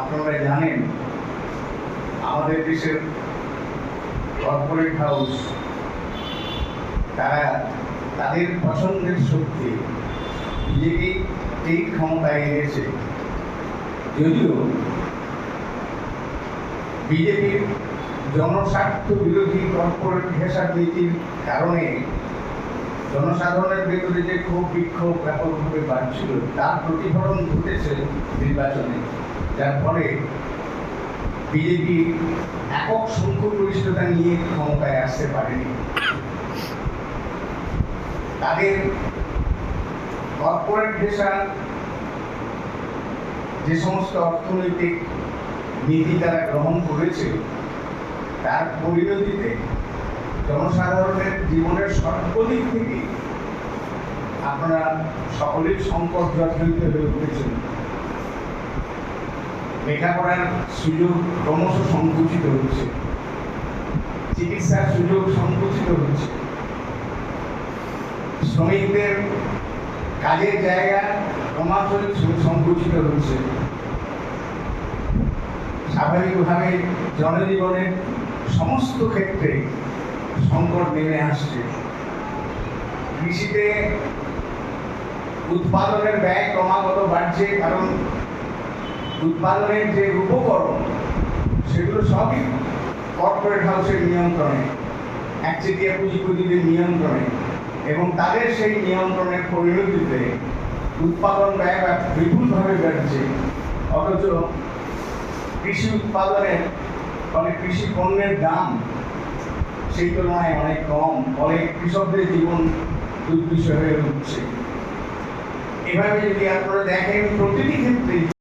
আপনারা জানেন, আমাদের দেশের কর্পোরেট হাউস তারা তাদের পছন্দের শক্তি বিজেপি এই ক্ষমতায় এনেছে। যদিও বিজেপির জনস্বার্থ বিরোধী কর্পোরেট হিসাব নীতির কারণে জনসাধারণের ভেতরে যে ক্ষোভ বিক্ষোভ ব্যাপকভাবে বাড়ছিল, তার প্রতিফলন ঘটেছে নির্বাচনে। যার ফলে বিজেপি একক সংখ্যাগরিষ্ঠতা নিয়ে ক্ষমতায় আসতে পারেনি। তাদের কর্পোরেট পেশা যে সমস্ত অর্থনৈতিক নীতি তারা গ্রহণ করেছে, তার পরিণতিতে জনসাধারণের জীবনের সর্বদিক থেকে আপনারা সকলের সংকট জর্জরিত হয়ে উঠেছেন লেখাপড়ার সুযোগ ক্রমশ সংকুচিত হচ্ছে চিকিৎসার সুযোগ সংকুচিত হচ্ছে শ্রমিকদের কাজের জায়গা ক্রমাশ সংকুচিত হচ্ছে স্বাভাবিকভাবে জনজীবনের সমস্ত ক্ষেত্রে সংকট নেমে আসছে। কৃষিতে উৎপাদনের ব্যয় ক্রমাগত বাড়ছে, কারণ উৎপাদনের যে উপকরণ, সেগুলো সবই কর্পোরেট হাউসের নিয়ন্ত্রণে, একচেটিয়া পুঁজিপতিদের নিয়ন্ত্রণে, এবং তাদের সেই নিয়ন্ত্রণের পরিণতিতে উৎপাদন ব্যয় বিপুলভাবে বেড়েছে। অথচ কৃষি উৎপাদনের ফলে কৃষি পণ্যের দাম সেই তুলনায় অনেক কম, ফলে কৃষকদের জীবন দুর্বিষহ হয়ে উঠছে। এভাবে যদি আপনারা দেখেন, প্রতিটি ক্ষেত্রে